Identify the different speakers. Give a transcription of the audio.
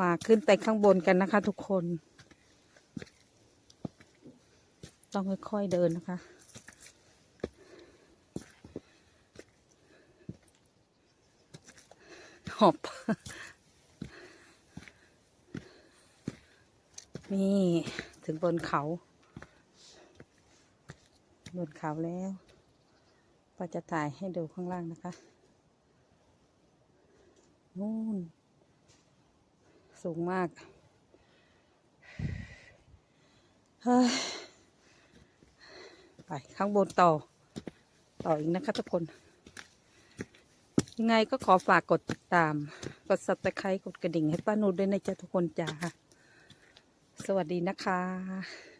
Speaker 1: มาขึ้นไปข้างบนกันนะคะ ทุกคน ต้องค่อยๆเดินนะคะ หอบ นี่ถึงบนเขา บนเขาแล้วป้าจะถ่ายให้ดูข้างล่างนะคะนู่น สูงมากเฮ้ยไปข้างบนต่อ ต่ออีกนะคะทุกคน ยังไงก็ขอฝากกดติดตาม กดซับสไครป์กดกระดิ่งให้ป้านูด้วยนะจ๊ะทุกคนจ้า สวัสดีนะคะ